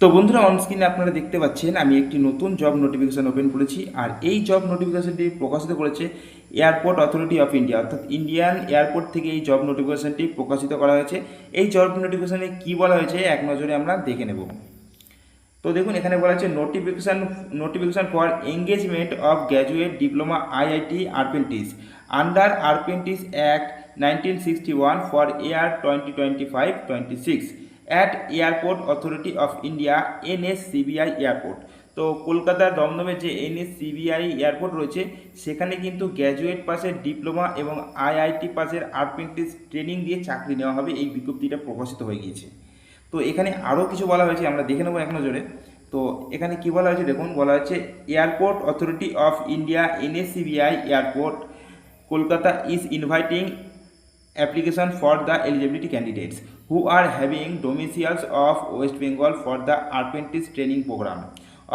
তো বন্ধুরা অন স্ক্রিনে আপনারা দেখতে পাচ্ছেন, আমি একটি নতুন জব নোটিফিকেশন ওপেন করেছি, আর এই জব নোটিফিকেশনটি প্রকাশিত করেছে এয়ারপোর্ট অথরিটি অফ ইন্ডিয়া অর্থাৎ ইন্ডিয়ান এয়ারপোর্ট থেকে এই জব নোটিফিকেশনটি প্রকাশিত করা হয়েছে। এই জব নোটিফিকেশনে কী বলা হয়েছে, এক নজরে আমরা দেখে নেব। তো দেখুন, এখানে বলা হচ্ছে notification notification for engagement of graduate diploma IIT apprentice under apprentice act nineteen sixty one for year twenty twenty five twenty six at airport authority of India NSCBI airport তো কলকাতার দমদমে যে এনএসসিবিআই এয়ারপোর্ট রয়েছে, সেখানে কিন্তু গ্র্যাজুয়েট পাসের diploma এবং IIT পাসের আরপেন্টিস ট্রেনিং দিয়ে চাকরি নেওয়া হবে। এই বিজ্ঞপ্তিটা প্রকাশিত হয়ে গিয়েছে। তো এখানে আরও কিছু বলা হয়েছে, আমরা দেখে নেব এক নজরে তো এখানে কি বলা হয়েছে দেখুন, বলা হয়েছে airport authority of India NSCBI airport Kolkata is inviting application for the eligibility candidates who are having domiciles of West Bengal for the apprentice training program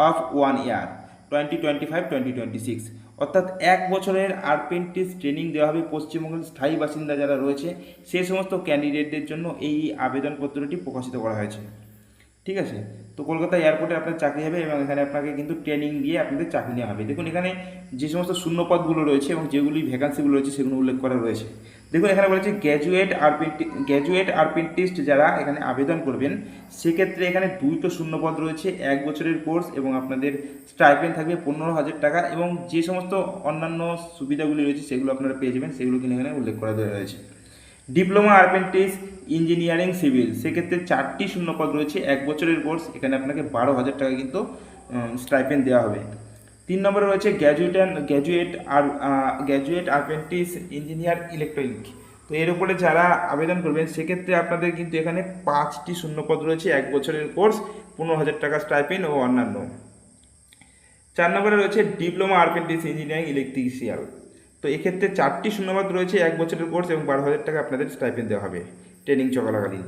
of one year 2025-2026 অর্থাৎ এক বছরের আর্পেন্টিস ট্রেনিং দেওয়া হবে পশ্চিমবঙ্গের স্থায়ী বাসিন্দা যারা রয়েছে সেই সমস্ত ক্যান্ডিডেটদের জন্য এই আবেদনপত্রটি প্রকাশিত করা হয়েছে। ঠিক আছে? তো কলকাতা এয়ারপোর্টে আপনার চাকরি হবে এবং এখানে আপনাকে কিন্তু ট্রেনিং দিয়ে আপনাদের চাকরি নেওয়া হবে। দেখুন, এখানে যে সমস্ত শূন্যপদগুলো রয়েছে এবং যেগুলি ভ্যাকান্সিগুলো রয়েছে সেগুলো উল্লেখ করা রয়েছে। দেখুন, এখানে বলেছে গ্র্যাজুয়েট আরপেন্টি গ্র্যাজুয়েট আরপেন্টিস্ট যারা এখানে আবেদন করবেন, সেক্ষেত্রে এখানে দুইটো শূন্যপদ রয়েছে, এক বছরের কোর্স এবং আপনাদের স্টাইপেন্ড থাকবে পনেরো হাজার টাকা এবং যে সমস্ত অন্যান্য সুবিধাগুলি রয়েছে সেগুলো আপনারা পেয়ে যাবেন, সেগুলো কিন্তু এখানে উল্লেখ করা রয়েছে। ডিপ্লোমা আরপেন্টিস ইঞ্জিনিয়ারিং সিভিল সেক্ষেত্রে চারটি শূন্যপদ রয়েছে, এক বছরের কোর্স এখানে আপনাকে বারো হাজার টাকা কিন্তু স্টাইপেন্ড দেওয়া হবে। তিন নম্বরে রয়েছে গ্র্যাজুয়েট অ্যান্ড গ্র্যাজুয়েট আর গ্র্যাজুয়েট আরপেন্টিস ইঞ্জিনিয়ার ইলেকট্রনিক তো এর উপরে যারা আবেদন করবেন, সেক্ষেত্রে আপনাদের কিন্তু এখানে পাঁচটি শূন্যপদ রয়েছে, এক বছরের কোর্স পনেরো হাজার টাকা স্টাইপেন্ড ও অন্যান্য। চার নম্বরে রয়েছে ডিপ্লোমা আরপেন্টিস ইঞ্জিনিয়ারিং ইলেকট্রিশিয়াল তো এক্ষেত্রে চারটি শূন্যপদ রয়েছে এক বছরের কোর্স এবং বারো হাজার টাকা আপনাদের স্টাইপেন্ড দেওয়া হবে ট্রেনিং চলাকালীন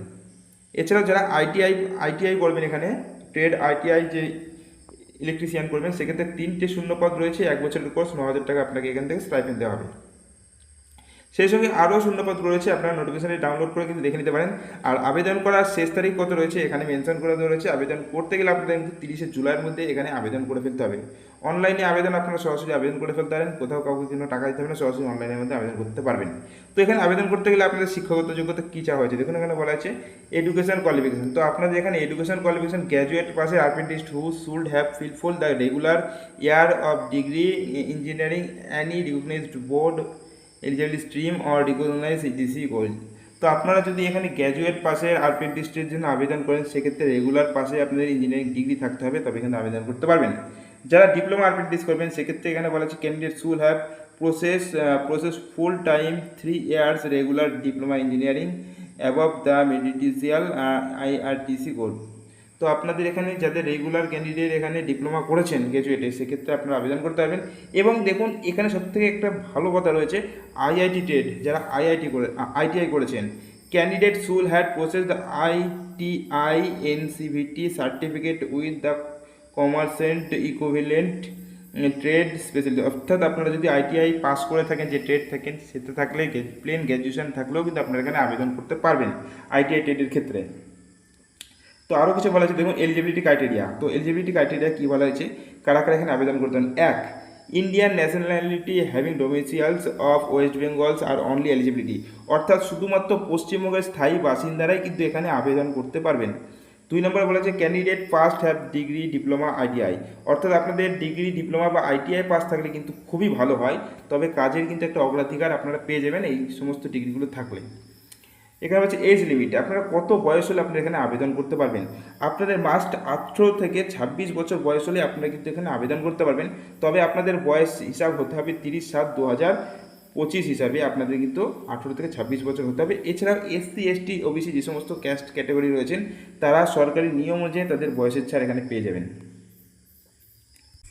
এছাড়াও যারা আইটিআই আইটিআই করবেন এখানে ট্রেড আইটিআই যে ইলেকট্রিশিয়ান করবেন, সেক্ষেত্রে তিনটে শূন্যপদ রয়েছে, এক বছরের কোর্স, ন হাজার টাকা আপনাকে এখান থেকে স্টাইপেন্ড দেওয়া হবে। সেই সঙ্গে আরও শূন্যপদ রয়েছে, আপনারা নোটিফিকেশানে ডাউনলোড করে কিন্তু দেখে নিতে পারেন। আর আবেদন করার শেষ তারিখ কত রয়েছে, এখানে মেনশন করে দেওয়া রয়েছে। আবেদন করতে গেলে আপনাদের কিন্তু তিরিশে জুলাইয়ের মধ্যে এখানে আবেদন করে ফেলতে হবে। অনলাইনে আবেদন আপনারা সরাসরি আবেদন করে ফেলতে পারেন, কোথাও কাউকে জন্য টাকা দিতে হবে না, সরাসরি অনলাইনের মধ্যে আবেদন করতে পারবেন। তো এখানে আবেদন করতে গেলে আপনাদের শিক্ষাগত যোগ্যতা কী চাওয়া হয়েছে? দেখুন এখানে বলা আছে এডুকেশন কোয়ালিফিকেশন তো আপনাদের এখানে এডুকেশন কোয়ালিফিকেশন গ্র্যাজুয়েট পাশে apprentice who should have fulfil the regular year of degree engineering any recognised board eligible stream or recognise EDC gold তো আপনারা যদি এখানে গ্র্যাজুয়েট পাশের আরপেন্টিস্টের জন্য আবেদন করেন, সেক্ষেত্রে রেগুলার পাশে আপনাদের ইঞ্জিনিয়ারিং ডিগ্রি থাকতে হবে, তবে এখানে আবেদন করতে পারবেন। যারা ডিপ্লোমা আরপেন্টিস করবেন, সেক্ষেত্রে এখানে বলা আছে candidate should have process process full time three years regular diploma engineering above the মেডিটিসিয়াল IRTC code তো আপনাদের এখানে যাদের রেগুলার ক্যান্ডিডেট এখানে ডিপ্লোমা করেছেন গ্র্যাজুয়েটে সেক্ষেত্রে আপনারা আবেদন করতে পারবেন। এবং দেখুন, এখানে সবথেকে একটা ভালো কথা রয়েছে আইআইটি টেড যারা আইআইটি করে আইটিআই করেছেন candidate should had process the ITI NCVT certificate with the কমার্সেন্ট equivalent trade specially অর্থাৎ আপনারা যদি আইটিআই পাস করে থাকেন, যে ট্রেড থাকেন, সেটা থাকলে প্লেন গ্র্যাজুয়েশন থাকলেও কিন্তু আপনারা এখানে আবেদন করতে পারবেন আইটিআই ট্রেডের ক্ষেত্রে। তো আরও কিছু বলা হয়েছে দেখুন এলিজিবিলিটি ক্রাইটেরিয়া তো এলিজিবিলিটি ক্রাইটেরিয়া কী বলা হয়েছে? কারা কারা এখানে আবেদন করতেন? এক Indian nationality having domiciles of West Bengals are only eligibility অর্থাৎ শুধুমাত্র পশ্চিমবঙ্গের স্থায়ী বাসিন্দারাই কিন্তু এখানে আবেদন করতে পারবেন। দুই নম্বরে বলা হচ্ছে candidate first have degree diploma ITI অর্থাৎ আপনাদের ডিগ্রি ডিপ্লোমা বা আইটিআই পাস থাকলে কিন্তু খুবই ভালো হয়, তবে কাজের কিন্তু একটা অগ্রাধিকার আপনারা পেয়ে যাবেন এই সমস্ত ডিগ্রিগুলো থাকলে। এখানে হচ্ছে এজ লিমিট আপনারা কত বয়স হলে আপনারা এখানে আবেদন করতে পারবেন? আপনাদের মাস্ট আঠেরো থেকে ছাব্বিশ বছর বয়স হলে আপনারা কিন্তু এখানে আবেদন করতে পারবেন। তবে আপনাদের বয়স হিসাব হতে হবে তিরিশ সাত দু হাজার পঁচিশ হিসাবে আপনাদের কিন্তু আঠেরো থেকে ছাব্বিশ বছর হতে হবে। এছাড়াও এসসি এসটি ওবিসি যে সমস্ত ক্যাস্ট ক্যাটাগরি রয়েছেন, তারা সরকারি নিয়ম অনুযায়ী তাদের বয়সের ছাড় এখানে পেয়ে যাবেন।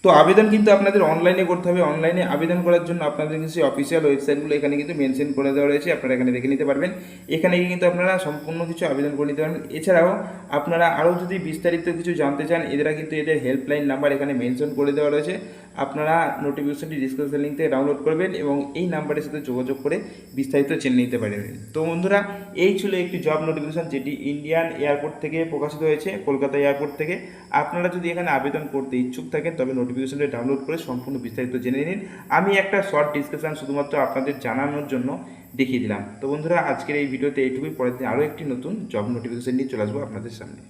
তো আবেদন কিন্তু আপনাদের অনলাইনে করতে হবে। অনলাইনে আবেদন করার জন্য আপনাদের কিন্তু সেই অফিসিয়াল ওয়েবসাইটগুলো এখানে কিন্তু মেনশন করে দেওয়া রয়েছে। আপনারা এখানে দেখে নিতে পারবেন। এখানে কিন্তু আপনারা সম্পূর্ণ কিছু আবেদন করে নিতে পারবেন। এছাড়াও আপনারা আরও যদি বিস্তারিত কিছু জানতে চান এরা কিন্তু এদের হেল্পলাইন নাম্বার এখানে মেনশন করে দেওয়া রয়েছে। আপনারা নোটিফিকেশনটি ডিসক্রিপশন লিঙ্ক থেকে ডাউনলোড করবেন এবং এই নাম্বারের সাথে যোগাযোগ করে বিস্তারিত জেনে নিতে পারবেন। তো বন্ধুরা, এই ছিল একটি জব নোটিফিকেশন যেটি ইন্ডিয়ান এয়ারপোর্ট থেকে প্রকাশিত হয়েছে, কলকাতা এয়ারপোর্ট থেকে। আপনারা যদি এখানে আবেদন করতে ইচ্ছুক থাকেন, তবে নোটিফিকেশনটি ডাউনলোড করে সম্পূর্ণ বিস্তারিত জেনে নিন। আমি একটা শর্ট ডিসক্রিপশন শুধুমাত্র আপনাদের জানানোর জন্য দেখিয়ে দিলাম। তো বন্ধুরা, আজকের এই ভিডিওতে এইটুকুই পরের দিন আরও একটি নতুন জব নোটিফিকেশন নিয়ে চলে আসব আপনাদের সামনে।